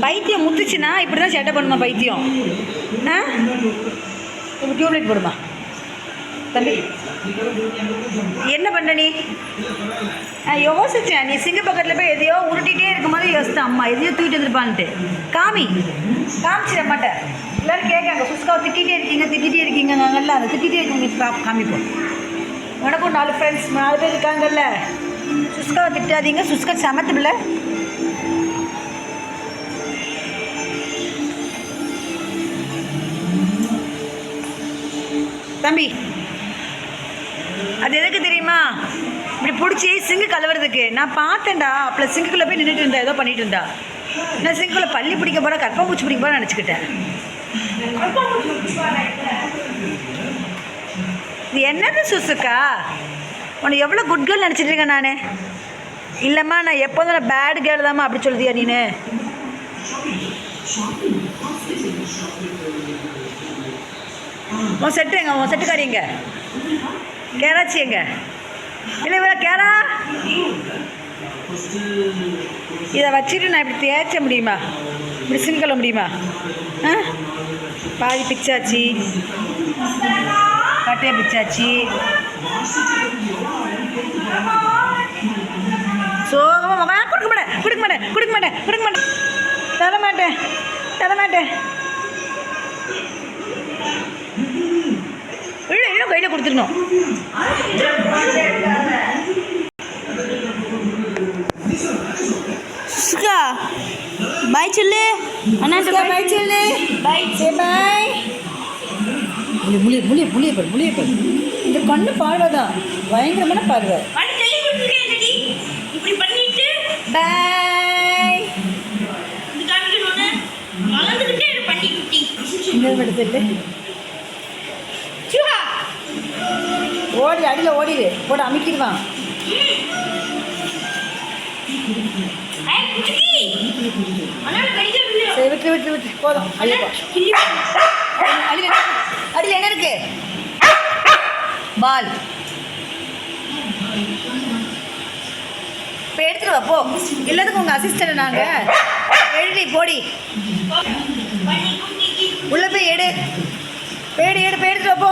பைத்தியம் முத்துச்சுன்னா இப்படி தான் சேட்டை பண்ணுமா பைத்தியம்? ஆ? இப்போ டியூப்லைட் போடுமா? தம்பி. என்ன பண்ண நீ? நான் யோசிச்சேன். நீ சிங்க பக்கத்தில் போய் எதையோ உருட்டிகிட்டே இருக்கும் போது யோசித்தேன் அம்மா எதையோ தூக்கிட்டு வந்துருப்பான்ட்டு. காமி. காமிச்சிட மாட்டேன். எல்லாரும் கேட்காங்க. சுஸ்காவை திட்டிகிட்டே இருக்கீங்க திட்டிகிட்டே இருக்கீங்க. நாங்கள்ல அதை திட்டிகிட்டே இருக்கீங்க. கா காமிப்போம். உனக்கும் நாலு ஃப்ரெண்ட்ஸ் நாலு பேர் இருக்காங்கல்ல. சுஸ்காவை திட்டாதீங்க. சுஸ்கா சமத்துல தம்பி அது எதுக்கு தெரியுமா? இப்படி பிடிச்சி சிங்கு கழுவுறதுக்கு. நான் பார்த்தேன்டா. அப்போ சிங்குக்குள்ளே போய் நின்றுட்டு இருந்தா ஏதோ பண்ணிட்டு இருந்தா. நான் சிங்குக்குள்ளே பள்ளி பிடிக்க போகிறேன் கற்பம்பூச்சி பிடிக்க போகிறேன் நினச்சிக்கிட்டேன். இது என்னது சுசுக்கா? உன்னை எவ்வளோ குட் கேர்ள் நினச்சிட்டு இருக்கேன் நான். இல்லைம்மா நான் எப்போதும் நான் பேட் கேர்ள் தாம்மா அப்படி சொல்லுதியா நீனு? உன் செட்டு எங்க? உன் செட்டுக்காரி எங்க? கேராச்சி எங்க? இல்லை இவ்வளோ கேரா? இதை வச்சுட்டு நான் இப்படி தேய்ச்ச முடியுமா? இப்படி சிங்கிள முடியுமா? ஆ? பாதி பிச்சாச்சு. கட்டையை பிச்சாச்சு. சோகமாக கொடுக்க மாட்டேன் கொடுக்க மாட்டேன் கொடுக்க மாட்டேன் கொடுக்க மாட்டேன். தர மாட்டேன் தர மாட்டேன் இல்லை இன்னும் கையில் கொடுத்துடணும் சுகா பாய் சொல்லு. அண்ணாட்ட பாய் சொல்லு. பாய் சே பாய் பாரு முழிய பாரு. இந்த கண்ணு பார்வை. தான் பயங்கரமான பார்வை இப்படி பண்ணிட்டு பாய் இது காமிக்கணும்னு? வளர்ந்துக்கிட்டே இரு பண்ணி குட்டி இன்னொரு மட்டும் இல்லை சுகா ஓடி அடியில் ஓடிடு. போட்டு அமுக்கிடுவான் சரி விட்டு விட்டு விட்டு. போதும். அடியில் அடியில் என்ன இருக்கு? பால். இப்போ எடுத்துட்டு வா போ. எல்லாத்துக்கும் உங்கள் அசிஸ்டன்ட் நாங்கள் எழுதி போடி. உள்ள போய் எடு. பேடு எடு எடுத்துட்டு வா போ.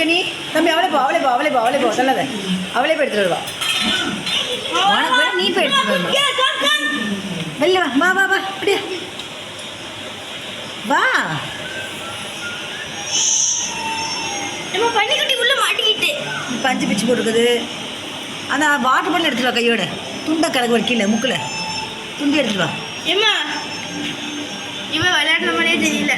இருக்க நீ தம்பி அவளே போ அவளே போ அவளே போ அவளே போ சொல்லாத. அவளே போய் எடுத்துட்டு வருவா. உனக்கு வேணா நீ போய் எடுத்துட்டு வருவா. கம் வெளில வா வா வா வா. அப்படியே. வா. நம்ம பண்ணி குட்டி உள்ள மாட்டிக்கிட்டு. பஞ்சு பிச்சு போட்டுருக்குது அந்த வாட்டர் பாட்டில் எடுத்துட்டு வா கையோட. துண்டை கிடக்கு ஒரு கீழே முக்கில். துண்டு எடுத்துட்டு வா. ஏம்மா இவன் விளையாடுற மாதிரியே தெரியல.